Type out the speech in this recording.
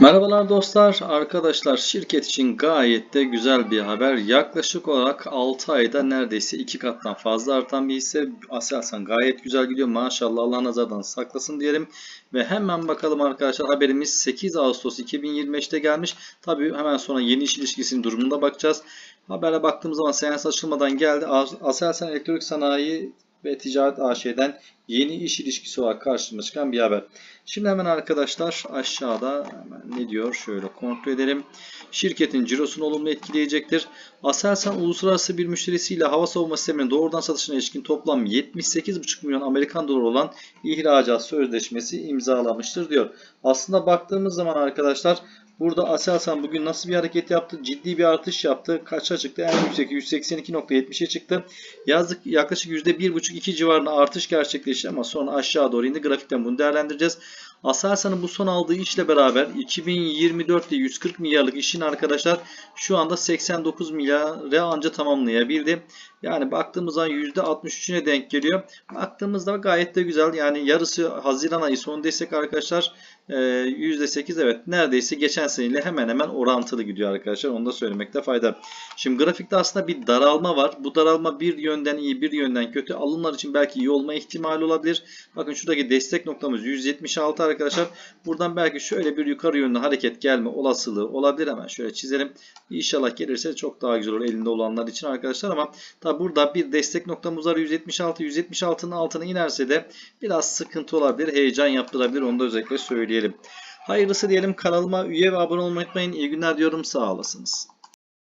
Merhabalar dostlar, arkadaşlar şirket için gayet de güzel bir haber. Yaklaşık olarak 6 ayda neredeyse 2 kattan fazla artan bir hisse. Aselsan gayet güzel gidiyor. Maşallah Allah nazardan saklasın diyelim. Ve hemen bakalım arkadaşlar haberimiz 8 Ağustos 2025'te gelmiş. Tabii hemen sonra yeni iş ilişkisinin durumunda bakacağız. Habere baktığımız zaman seans açılmadan geldi. Aselsan Elektronik Sanayi ve Ticaret AŞ'den yeni iş ilişkisi olarak karşımıza çıkan bir haber. Şimdi hemen arkadaşlar aşağıda hemen ne diyor şöyle kontrol edelim. Şirketin cirosunu olumlu etkileyecektir. Aselsan uluslararası bir müşterisiyle hava savunma sisteminin doğrudan satışına ilişkin toplam 78,5 milyon Amerikan doları olan ihracat sözleşmesi imzalamıştır diyor. Aslında baktığımız zaman arkadaşlar Burada Aselsan bugün nasıl bir hareket yaptı? Ciddi bir artış yaptı. Kaça çıktı? En yüksek 182.70'e çıktı. Yazdık yaklaşık %1.5-2 civarında artış gerçekleşti ama sonra aşağı doğru indi. Grafikten bunu değerlendireceğiz. Aselsan'ın bu son aldığı işle beraber 2024'te 140 milyarlık işin arkadaşlar şu anda 89 milyara anca tamamlayabildi. Yani baktığımız zaman %63'üne denk geliyor. Baktığımızda gayet de güzel. Yani yarısı Haziran ayı sonundaysak arkadaşlar %8 evet neredeyse geçen seneyle hemen hemen orantılı gidiyor arkadaşlar. Onu da söylemekte fayda. Şimdi grafikte aslında bir daralma var. Bu daralma bir yönden iyi bir yönden kötü. Alımlar için belki iyi olma ihtimali olabilir. Bakın şuradaki destek noktamız 176 arkadaşlar. Buradan belki şöyle bir yukarı yönlü hareket gelme olasılığı olabilir. Hemen şöyle çizelim. İnşallah gelirse çok daha güzel olur elinde olanlar için arkadaşlar ama tabi burada bir destek noktamız var 176 176'nın altına inerse de biraz sıkıntı olabilir. Heyecan yaptırabilir. Onu da özellikle söyleyelim. Hayırlısı diyelim kanalıma üye ve abone olmayı unutmayın. İyi günler diyorum. Sağ olasınız.